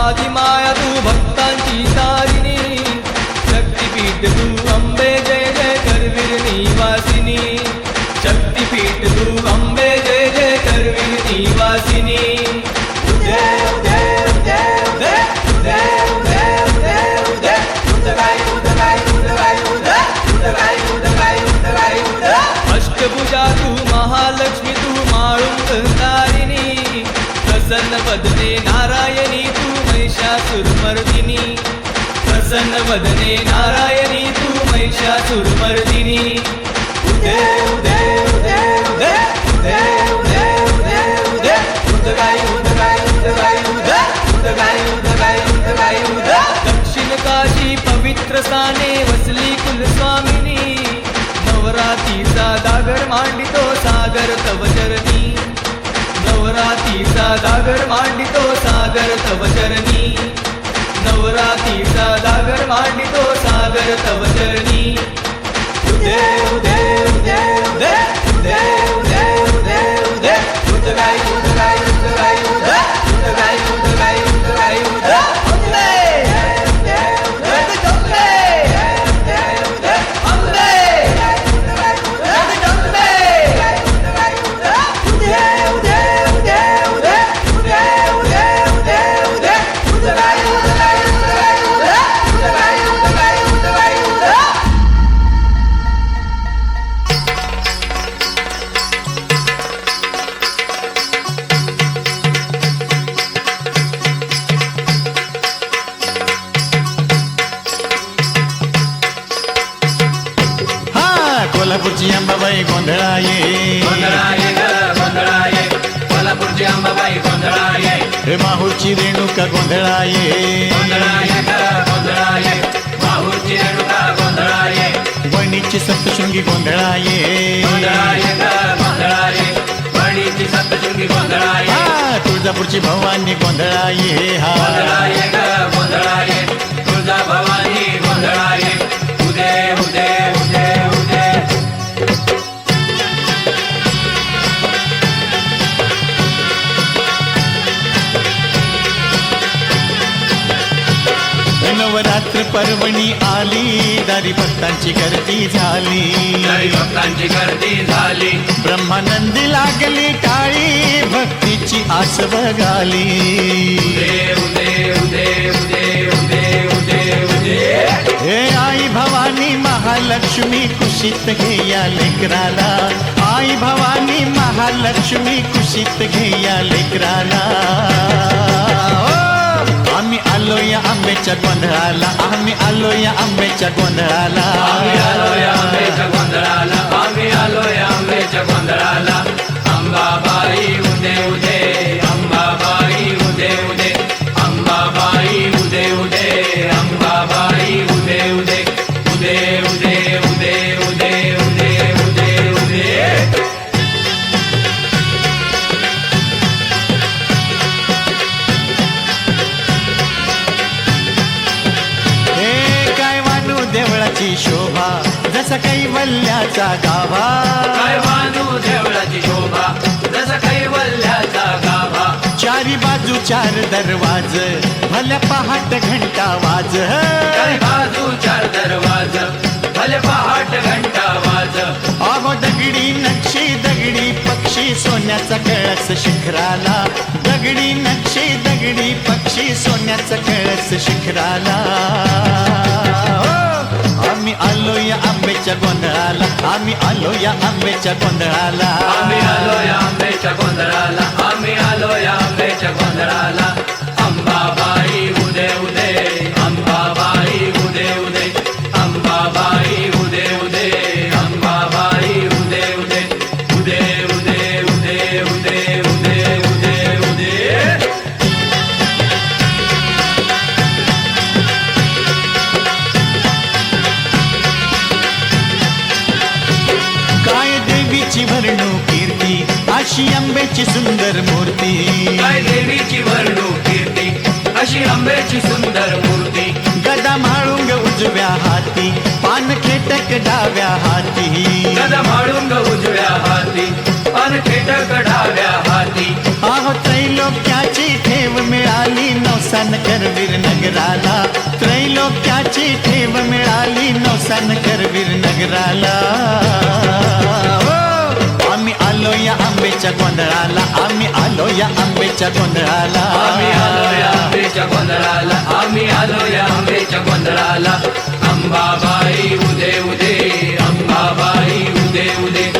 ആദിമായ ഭക്താഞ്ചി ശക്തിപീഠ प्रसन्न वदने नारायणी तू महिषासुरमर्दिनी उदय उदय उदय उदय उदय उदय उदय उदय उदगाय उदगाय उदगाय उदय उदगाय उदगाय उदगाय उदय दक्षिण काशी पवित्र स्थाने वसली कुलस्वामिनी. नवरातीचा दागर मांडितो सागर तव चरणी. नवरातीचा दागर मांडितो सागर तव चरणी. नवरातीचा मांडितो सागर तव चरणी. उदय उदय कोल्हापूरची अंबाबाई गोंधळाये. कोल्हापूरची अंबाबाई गोंधळाये. हे माहूरची रेणुका गोंधळाये. गोंधळाये माहूरची रेणुका गोंधळाये. वणीची सप्तशृंगी गोंधळाये. गोंधळाये ग गोंधळाये. वणीची सप्तशृंगी गोंधळाये. तुळजापूरची भवानी गोंधळाये. हा. नवरात्र पर्वणी आली. दारी भक्तांची गर्दी झाली. भक्तांची गर्दी झाली. ब्रह्मानंदी लागली टाळी. भक्तीची आस बघाली हे आई भवानी महालक्ष्मी कुशीत घेया लेकराला. आई भवानी महालक्ष्मी कुशीत घेया लेकराला. आंब्याच्या गोंधळाला आम्ही आलो या आंब्याच्या गोंधळाला. आम्ही आलो या आंब्याच्या गोंधळाला आम्ही आलो या आंब्याच्या गोंधळाला. शोभा जसा कैवल्याचा गाभा. काय वानू देवळाची शोभा जसा कैवल्याचा गाभा. चारी बाजू चार दरवाज भल्या पहाट घंटा वाज. काय बाजू चार दरवाज भले पहाट घंटा वाज. अहो दगडी नक्षी दगडी पक्षी सोन्याचा कळस शिखराला. दगडी नक्षी दगडी पक्षी सोन्याचा कळस शिखराला. आंब्याच्या गोंधळाला. आम्ही आलो या आंब्याच्या गोंधळाला. आम्ही आलो या आंब्याच्या गोंधळाला. आम्ही आलो या आंब्याच्या गोंधळाला. आंबा आंब्याची सुंदर मूर्ती. काय देवीची वर्णू कीर्ती? अशी आंब्याची सुंदर मूर्ती. गदा म्हाळुंग उजव्या हाती पान खेटक डाव्या हाती. गदा माळुंग उजव्या हाती अन खेटक डाव्या हाती. आहो त्रैलोक्याची ठेव मिळाली नवसा नवसान करवीर नगराला त्रैलोक्याची ठेव मिळाली नवसान करवीर नगराला आंब्याच्या गोंधळाला आम्ही आलो या आंब्याच्या गोंधळाला. आम्ही आलो या आंब्याच्या गोंधळाला आम्ही आलो या आंब्याच्या गोंधळाला. अंबाबाई उदे उदे अंबाबाई उदे उदे.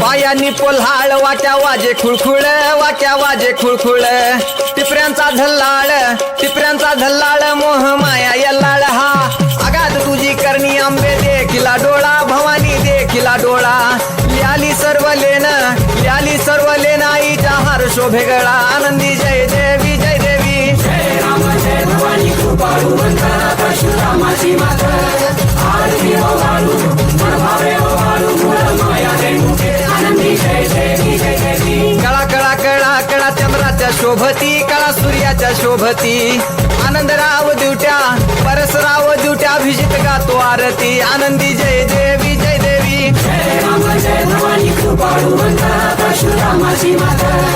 बायांनी पोल्हाळ वाट्या वाजे खुळखुळ वाट्या वाजे खुळखुळ. टिपऱ्यांचा झल्लाळ टिपऱ्यांचा झल्लाळ मोह माया यल्लाळ हा. आगात तुझी करणी आंबे देखिला डोळा भवानी देखिला डोळा. लियाली सर्व लेन लियाली सर्व लेन आईच्या हार शोभेगळा आनंदी जय देवी जय देवी. कळा शोभती कळा सूर्याच्या शोभती. आनंदराव दिवट्या परसराव दिवट्या अभिजित गातो आरती. आनंदी जय देवी जय देवी. जय राम जय भवानी कृपाळू मंत्र परशुरामाची माता.